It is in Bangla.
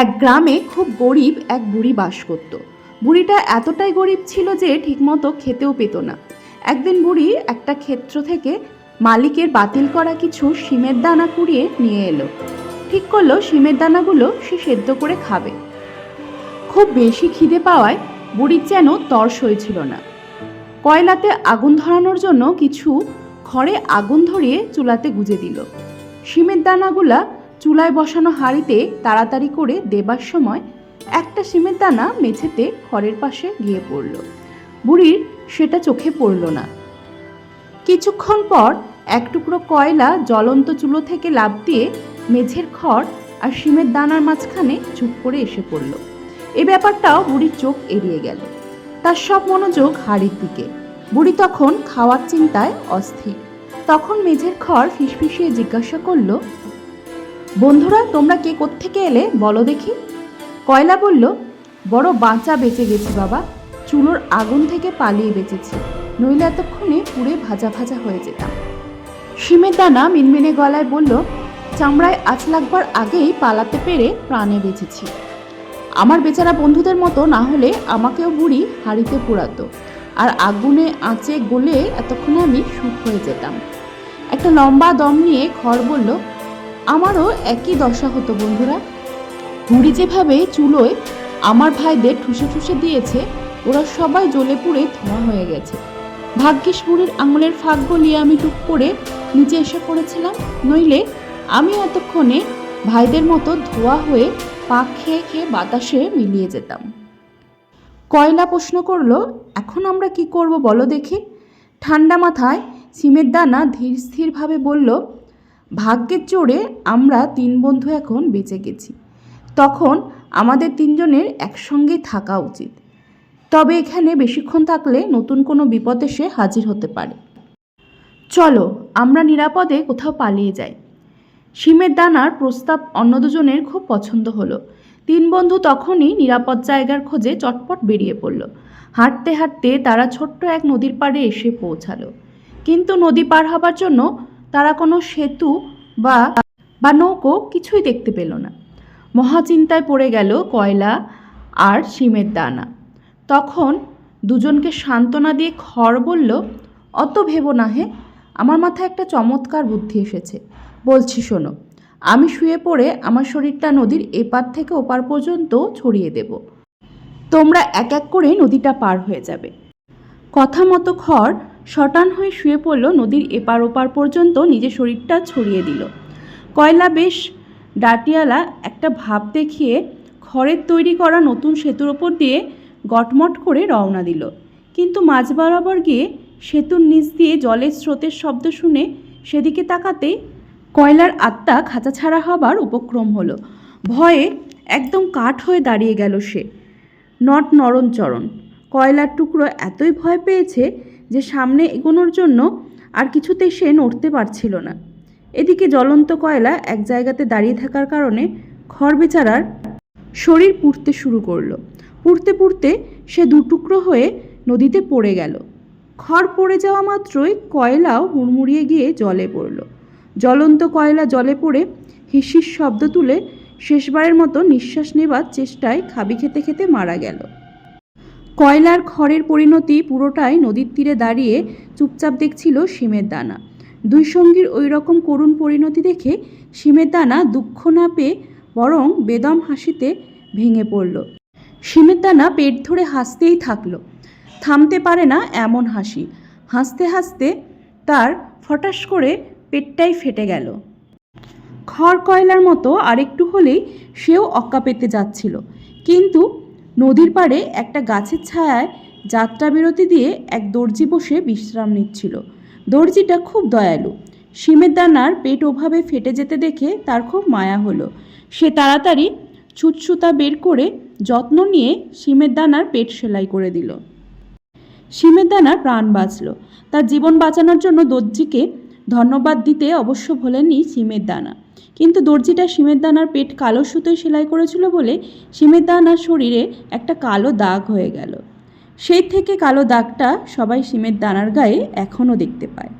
এক গ্রামে খুব গরিব এক বুড়ি বাস করত। বুড়িটা এতটাই গরিব ছিল যে ঠিকমতো খেতেও পেত না। একদিন বুড়ি একটা ক্ষেত্র থেকে মালিকের বাতিল করা কিছু শিমের দানা কুড়িয়ে নিয়ে এলো। ঠিক করল শিমের দানাগুলো সে সেদ্ধ করে খাবে। খুব বেশি খিদে পাওয়ায় বুড়ির যেন তর্স হয়েছিল না। কয়লাতে আগুন ধরানোর জন্য কিছু খড়ে আগুন ধরিয়ে চুলাতে গুজে দিল। শিমের দানাগুলা চুলায় বসানো হাঁড়িতে তাড়াতাড়ি করে দেবার সময় একটা সিমের দানা মেঝেতে খড়ের পাশে গিয়ে পড়ল। বুড়ির সেটা চোখে পড়ল না। কিছুক্ষণ পর এক টুকরো কয়লা জ্বলন্ত চুলো থেকে লাফ দিয়ে মেঝের খড় আর সিমের দানার মাঝখানে চুপ করে এসে পড়ল। এ ব্যাপারটাও বুড়ির চোখ এড়িয়ে গেল। তার সব মনোযোগ হাড়ির দিকে। বুড়ি তখন খাওয়ার চিন্তায় অস্থির। তখন মেঝের খড় ফিসফিসিয়ে জিজ্ঞাসা করল বন্ধুরা, তোমরা কে কোত্থেকে এলে বলো দেখি। কয়লা বলল, বড় বাঁচা বেঁচে গেছি বাবা, চুলোর আগুন থেকে পালিয়ে বেঁচেছি, নইলে এতক্ষণে পুড়ে ভাজা ভাজা হয়ে যেতাম। সিমের দানা মিনমিনে গলায় বলল, চামড়ায় আঁচ লাগবার আগেই পালাতে পেরে প্রাণে বেঁচেছি। আমার বেচারা বন্ধুদের মতো না হলে আমাকেও বুড়ি হাড়িতে পোড়াতো, আর আগুনে আঁচে গলে এতক্ষণে আমি সুখ হয়ে যেতাম। একটা লম্বা দম নিয়ে খড় বলল আমারও একই দশা হতো, বন্ধুরা। বুড়ি যেভাবে চুলোয় আমার ভাইদের ঠুসে ঠুসে দিয়েছে, ওরা সবাই জ্বলে পুড়ে ধোঁয়া হয়ে গেছে। ভাগ্যিস বুড়ির আঙুলের ফাঁক গলিয়ে আমি টুক করে নিচে এসে পড়েছিলাম, নইলে আমি এতক্ষণে ভাইদের মতো ধোয়া হয়ে পাক খেয়ে খেয়ে বাতাসে মিলিয়ে যেতাম। কয়লা প্রশ্ন করল, এখন আমরা কি করব বলো দেখি? ঠান্ডা মাথায় সিমের দানা ধীর স্থিরভাবে বলল ভাগ্যের জোরে আমরা তিন বন্ধু এখন বেঁচে গেছি। তখন আমাদের তিনজনের একসঙ্গেই থাকা উচিত। তবে এখানে বেশিক্ষণ থাকলে নতুন কোনো বিপদ এসে হাজির হতে পারে। চলো, আমরা নিরাপদে কোথাও পালিয়ে যাই। সিমের দানার প্রস্তাব অন্য দুজনের খুব পছন্দ হলো। তিন বন্ধু তখনই নিরাপদ জায়গার খোঁজে চটপট বেরিয়ে পড়ল। হাঁটতে হাঁটতে তারা ছোট্ট এক নদীর পাড়ে এসে পৌঁছালো। কিন্তু নদী পার হবার জন্য তারা কোনো সেতু বা বা নৌকো কিছুই দেখতে পেল না। মহাচিন্তায় পড়ে গেল কয়লা আর শিমের দানা। তখন দুজনকে সান্ত্বনা দিয়ে খড় বলল, অত ভেবো না হে, আমার মাথায় একটা চমৎকার বুদ্ধি এসেছে। বলছি শোনো, আমি শুয়ে পড়ে আমার শরীরটা নদীর এপার থেকে ওপার পর্যন্ত ছড়িয়ে দেব। তোমরা এক এক করে নদীটা পার হয়ে যাবে। কথা মতো খড় শটান হয়ে শুয়ে পড়ল নদীর এপার ওপার পর্যন্ত নিজের শরীরটা ছড়িয়ে দিল। কয়লা বেশ ডাটিয়ালা একটা ভাব দেখিয়ে খড়ের তৈরি করা নতুন সেতুর ওপর দিয়ে গটমট করে রওনা দিল। কিন্তু মাঝ বরাবর গিয়ে সেতুর নিচ দিয়ে জলের স্রোতের শব্দ শুনে সেদিকে তাকাতেই কয়লার আত্মা খাঁচা ছাড়া হবার উপক্রম হলো। ভয়ে একদম কাঠ হয়ে দাঁড়িয়ে গেল সে। নট নরণচরণ কয়লার টুকরো এতই ভয় পেয়েছে যে সামনে এগোনোর জন্য আর কিছুতেই সে নড়তে পারছিল না। এদিকে জ্বলন্ত কয়লা এক জায়গাতে দাঁড়িয়ে থাকার কারণে খড় বেচারার শরীর পুড়তে শুরু করল। পুড়তে পুড়তে সে দুটুকরো হয়ে নদীতে পড়ে গেল। খড় পড়ে যাওয়া মাত্রই কয়লাও হুড়মুড়িয়ে গিয়ে জলে পড়ল। জ্বলন্ত কয়লা জলে পড়ে হিসির শব্দ তুলে শেষবারের মতো নিঃশ্বাস নেবার চেষ্টায় খাবি খেতে খেতে মারা গেল। কয়লার খড়ের পরিণতি পুরোটাই নদীর তীরে দাঁড়িয়ে চুপচাপ দেখছিল সিমের দানা। দুই সঙ্গীর ওই রকম করুণ পরিণতি দেখে সিমের দানা দুঃখ না পেয়ে বরং বেদম হাসিতে ভেঙে পড়ল। সিমের দানা পেট ধরে হাসতেই থাকল। থামতে পারে না এমন হাসি। হাসতে হাসতে তার ফটাস করে পেটটাই ফেটে গেল। খড় কয়লার মতো আরেকটু হলেই সেও অক্কা পেতে যাচ্ছিল। কিন্তু নদীর পাড়ে একটা গাছের ছায়ায় যাত্রা বিরতি দিয়ে এক দর্জি বসে বিশ্রাম নিচ্ছিল। দর্জিটা খুব দয়ালু। সিমের দানার পেট ওভাবে ফেটে যেতে দেখে তার খুব মায়া হলো। সে তাড়াতাড়ি ছুটসুতা বের করে যত্ন নিয়ে সিমের দানার পেট সেলাই করে দিল। সিমের দানার প্রাণ বাঁচল। তার জীবন বাঁচানোর জন্য দর্জিকে ধন্যবাদ দিতে অবশ্য ভোলেননি সিমের দানা। কিন্তু দর্জিটা সিমের দানার পেট কালো সুতোয় সেলাই করেছিল বলে সিমের দানার শরীরে একটা কালো দাগ হয়ে গেল। সেই থেকে কালো দাগটা সবাই সিমের দানার গায়ে এখনও দেখতে পায়।